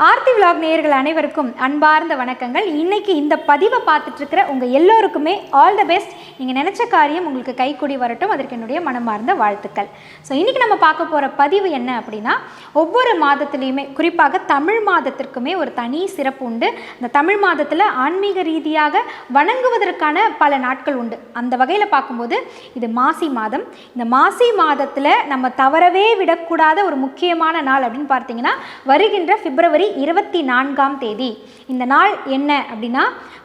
Aarthi vlog நேயர்கள் அனைவருக்கும் அன்பார்ந்த வணக்கங்கள். இன்னைக்கு இந்த பதிவை பார்த்துட்ருக்கிற உங்கள் எல்லோருக்குமே ஆல் த பெஸ்ட் நீங்கள் நினச்ச காரியம் உங்களுக்கு கைக்கூடி வரட்டும். அதற்கு என்னுடைய மனமார்ந்த வாழ்த்துக்கள். ஸோ இன்றைக்கி நம்ம பார்க்க போகிற பதிவு என்ன அப்படின்னா ஒவ்வொரு மாதத்துலேயுமே குறிப்பாக தமிழ் மாதத்திற்குமே ஒரு தனி சிறப்பு உண்டு. அந்த தமிழ் மாதத்தில் ஆன்மீக ரீதியாக வணங்குவதற்கான பல நாட்கள் உண்டு. அந்த வகையில் பார்க்கும்போது இது மாசி மாதம். இந்த மாசி மாதத்தில் நம்ம தவறவே விடக்கூடாத ஒரு முக்கியமான நாள் அப்படின்னு பார்த்தீங்கன்னா வருகின்ற பிப்ரவரி இருபத்தி நான்காம் தேதி. இந்த நாள் என்ன அப்படின்னா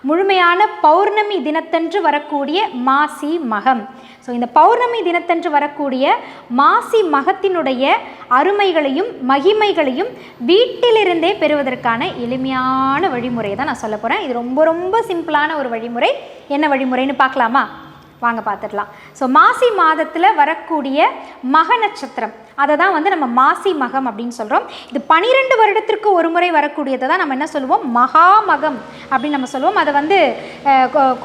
முழுமையான பௌர்ணமி தினத்தன்று வரக்கூடிய மாசி மகம். ஸோ இந்த பௌர்ணமி தினத்தன்று வரக்கூடிய மாசி மகத்தினுடைய அருமைகளையும் மகிமைகளையும் வீட்டிலிருந்தே பெறுவதற்கான எளிமையான வழிமுறையை தான் நான் சொல்ல போகிறேன் இது ரொம்ப ரொம்ப சிம்பிளான ஒரு வழிமுறை. என்ன வழிமுறைன்னு பார்க்கலாமா? வாங்க பார்த்துடலாம். ஸோ மாசி மாதத்தில் வரக்கூடிய மக நட்சத்திரம். அதை தான் வந்து நம்ம மாசி மகம் அப்படின்னு சொல்கிறோம் இது பனிரெண்டு வருடத்திற்கு ஒரு முறை வரக்கூடியதை தான் நம்ம என்ன சொல்லுவோம்? மகாமகம் அப்படின்னு நம்ம சொல்லுவோம். அதை வந்து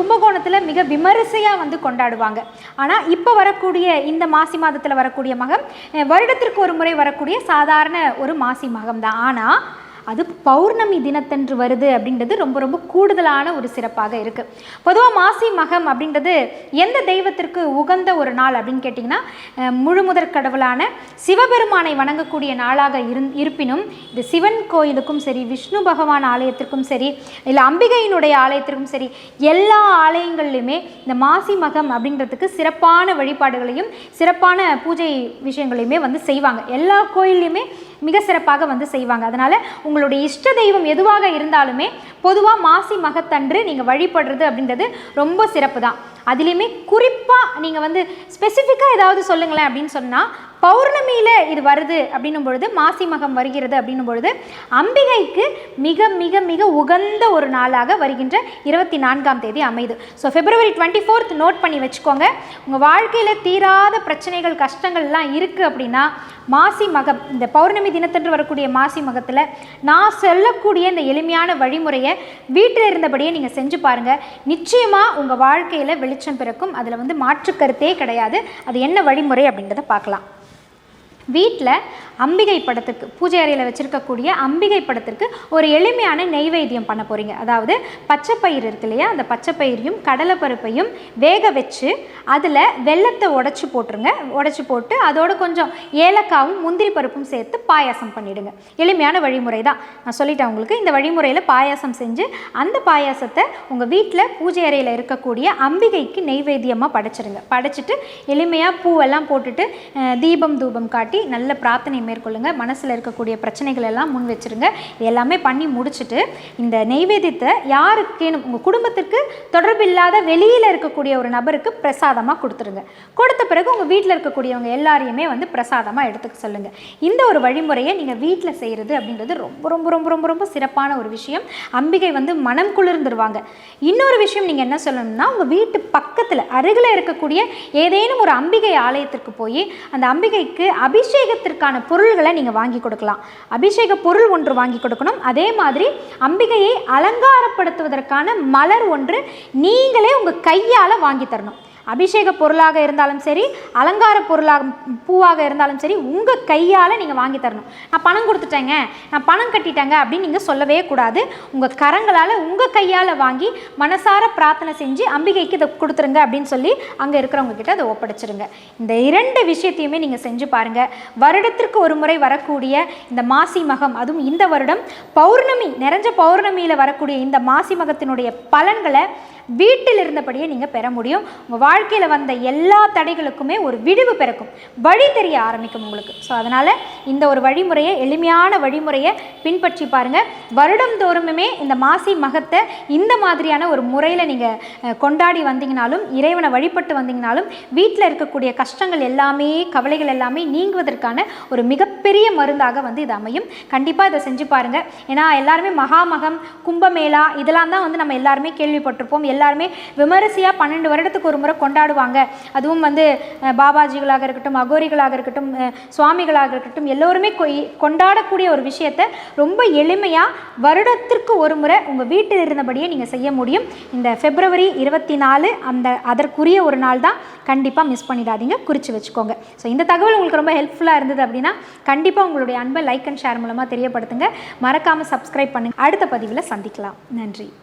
கும்பகோணத்தில் மிக விமரிசையாக வந்து கொண்டாடுவாங்க. ஆனால் இப்போ வரக்கூடிய இந்த மாசி மாதத்தில் வரக்கூடிய மகம் வருடத்திற்கு ஒரு முறை வரக்கூடிய சாதாரண ஒரு மாசி மகம் தான் ஆனால் அது பௌர்ணமி தினத்தன்று வருது அப்படின்றது ரொம்ப ரொம்ப கூடுதலான ஒரு சிறப்பாக இருக்குது பொதுவாக மாசி மகம் அப்படின்றது எந்த தெய்வத்திற்கு உகந்த ஒரு நாள் அப்படின்னு கேட்டிங்கன்னா முழு முழுமுதற் கடவுளான சிவபெருமானை வணங்கக்கூடிய நாளாக இருந் இருப்பினும் இது சிவன் கோயிலுக்கும் சரி விஷ்ணு பகவான் ஆலயத்திற்கும் சரி இல்லை அம்பிகையினுடைய ஆலயத்திற்கும் சரி எல்லா ஆலயங்கள்லையுமே இந்த மாசி மகம் அப்படின்றதுக்கு சிறப்பான வழிபாடுகளையும் சிறப்பான பூஜை விஷயங்களையுமே வந்து செய்வாங்க. எல்லா கோயில்லையுமே மிக சிறப்பாக வந்து செய்வாங்க. அதனால் உங்களுடைய இஷ்ட தெய்வம் எதுவாக இருந்தாலுமே பொதுவாக மாசி மகத்தன்று நீங்கள் வழிபடுறது அப்படின்றது ரொம்ப சிறப்பு தான் அதுலேயுமே குறிப்பாக நீங்கள் வந்து ஸ்பெசிஃபிக்காக ஏதாவது சொல்லுங்களேன் அப்படின்னு சொன்னால் பௌர்ணமியில் இது வருது அப்படின்னும் பொழுது மாசி மகம் வருகிறது அப்படின்னும் பொழுது அம்பிகைக்கு மிக மிக மிக உகந்த ஒரு நாளாக வருகின்ற இருபத்தி நான்காம் தேதி அமைது so February twenty fourth note பண்ணி வச்சுக்கோங்க. உங்கள் வாழ்க்கையில் தீராத பிரச்சனைகள் கஷ்டங்கள்லாம் இருக்குது அப்படின்னா மாசி மகம் இந்த பௌர்ணமி தினத்தன்று வரக்கூடிய மாசி மகத்தில் நான் சொல்லக்கூடிய இந்த எளிமையான வழிமுறையை வீட்டில் இருந்தபடியே நீங்கள் செஞ்சு பாருங்கள் நிச்சயமாக உங்கள் வாழ்க்கையில் வெளிச்சம் பிறக்கும். அதில் வந்து மாற்று கருத்தே கிடையாது. அது என்ன வழிமுறை அப்படின்றத பார்க்கலாம். வீட்டில் அம்பிகை படத்துக்கு பூஜை அறையில் வச்சுருக்கக்கூடிய அம்பிகை படத்திற்கு ஒரு எளிமையான நெய்வேத்தியம் பண்ண போகிறீங்க அதாவது பச்சைப்பயிர் இருக்கு இல்லையா? அந்த பச்சைப்பயிரையும் கடலைப்பருப்பையும் வேக வச்சு அதில் வெல்லத்தை உடச்சி போட்டுருங்க. உடச்சி போட்டு அதோடு கொஞ்சம் ஏலக்காவும் முந்திரி பருப்பும் சேர்த்து பாயாசம் பண்ணிவிடுங்க எளிமையான வழிமுறை தான் நான் சொல்லிட்டேன் உங்களுக்கு இந்த வழிமுறையில் பாயாசம் செஞ்சு அந்த பாயாசத்தை உங்கள் வீட்டில் பூஜை அறையில் இருக்கக்கூடிய அம்பிகைக்கு நெய்வேத்தியமாக படைச்சிருங்க. படைச்சிட்டு எளிமையாக பூவெல்லாம் போட்டுட்டு தீபம் தூபம் காட்டி நல்ல பிரார்த்தனை மேற்கொள்ளுங்க. மனசில் இருக்கக்கூடிய பிரச்சனைகள் எல்லாம் முன் வச்சிருங்க. இது எல்லாமே பண்ணி முடிச்சுட்டு இந்த நெய்வேத்தியத்தை யாருக்கேனும் உங்கள் குடும்பத்திற்கு தொடர்பில்லாத வெளியில் இருக்கக்கூடிய ஒரு நபருக்கு பிரசாதமாக கொடுத்துருங்க. கொடுத்த பிறகு உங்கள் வீட்டில் இருக்கக்கூடியவங்க எல்லாரையுமே வந்து பிரசாதமாக எடுத்துக்க சொல்லுங்கள் இந்த ஒரு வழிமுறையை நீங்கள் வீட்டில் செய்கிறது அப்படின்றது ரொம்ப ரொம்ப ரொம்ப ரொம்ப ரொம்ப சிறப்பான ஒரு விஷயம். அம்பிகை வந்து மனம் குளிர்ந்துருவாங்க. இன்னொரு விஷயம் நீங்கள் என்ன சொல்லணும்னா உங்கள் வீட்டு பக்கத்தில் அருகில் இருக்கக்கூடிய ஏதேனும் ஒரு அம்பிகை ஆலயத்திற்கு போய் அந்த அம்பிகைக்கு அபி அபிஷேகத்திற்கான பொருள்களை நீங்கள் வாங்கி கொடுக்கலாம். அபிஷேக பொருள் ஒன்று வாங்கி கொடுக்கணும். அதே மாதிரி அம்பிகையை அலங்காரப்படுத்துவதற்கான மலர் ஒன்று நீங்களே உங்கள் கையால் வாங்கி தரணும். அபிஷேக பொருளாக இருந்தாலும் சரி அலங்கார பொருளாக பூவாக இருந்தாலும் சரி உங்கள் கையால் நீங்கள் வாங்கி தரணும். நான் பணம் கொடுத்துட்டேங்க நான் பணம் கட்டிட்டேங்க அப்படின்னு நீங்கள் சொல்லவே கூடாது. உங்கள் கரங்களால் உங்கள் கையால் வாங்கி மனசார பிரார்த்தனை செஞ்சு அம்பிகைக்கு இதை கொடுத்துருங்க அப்படின்னு சொல்லி அங்கே இருக்கிறவங்க கிட்ட அதை ஒப்படைச்சிருங்க. இந்த இரண்டு விஷயத்தையுமே நீங்கள் செஞ்சு பாருங்கள் வருடத்திற்கு ஒரு முறை வரக்கூடிய இந்த மாசி மகம் அதுவும் இந்த வருடம் பௌர்ணமி நிறைஞ்ச பௌர்ணமியில் வரக்கூடிய இந்த மாசி மகத்தினுடைய பலன்களை வீட்டில் இருந்தபடியே நீங்கள் பெற முடியும். உங்கள் வாழ்க்கையில் வந்த எல்லா தடைகளுக்குமே ஒரு விடிவு பிறக்கும். வழி தெரிய ஆரம்பிக்கும் உங்களுக்கு. ஸோ அதனால் இந்த ஒரு வழிமுறையை எளிமையான வழிமுறையை பின்பற்றி பாருங்கள் வருடந்தோறுமே இந்த மாசி மகத்தை இந்த மாதிரியான ஒரு முறையில் நீங்கள் கொண்டாடி வந்தீங்கனாலும் இறைவனை வழிபட்டு வந்தீங்கனாலும் வீட்டில் இருக்கக்கூடிய கஷ்டங்கள் எல்லாமே கவலைகள் எல்லாமே நீங்குவதற்கான ஒரு மிகப்பெரிய மருந்தாக வந்து இது அமையும். கண்டிப்பாக இதை செஞ்சு பாருங்கள் ஏன்னா எல்லாருமே மகாமகம் கும்பமேளா இதெல்லாம் தான் வந்து நம்ம எல்லாருமே கேள்விப்பட்டிருப்போம். எல்லாருமே விமரிசையாக பன்னெண்டு வருடத்துக்கு ஒரு முறை கொண்டாடுவாங்க. அதுவும் வந்து பாபாஜிகளாக இருக்கட்டும் அகோரிகளாக இருக்கட்டும் சுவாமிகளாக இருக்கட்டும் எல்லோருமே கொய்- கொண்டாடக்கூடிய ஒரு விஷயத்தை ரொம்ப எளிமையாக வருடத்திற்கு ஒரு முறை உங்கள் வீட்டில் இருந்தபடியே நீங்கள் செய்ய முடியும். இந்த பிப்ரவரி இருபத்தி நாலு அந்த அதற்குரிய ஒரு நாள் தான் கண்டிப்பாக மிஸ் பண்ணிடாதீங்க. குறித்து வச்சுக்கோங்க. ஸோ இந்த தகவல் உங்களுக்கு ரொம்ப ஹெல்ப்ஃபுல்லாக இருந்தது அப்படின்னா கண்டிப்பாக உங்களுடைய அன்பை லைக் அண்ட் ஷேர் மூலமாக தெரியப்படுத்துங்க. மறக்காமல் சப்ஸ்கிரைப் பண்ணுங்கள் அடுத்த பதிவில் சந்திக்கலாம். நன்றி.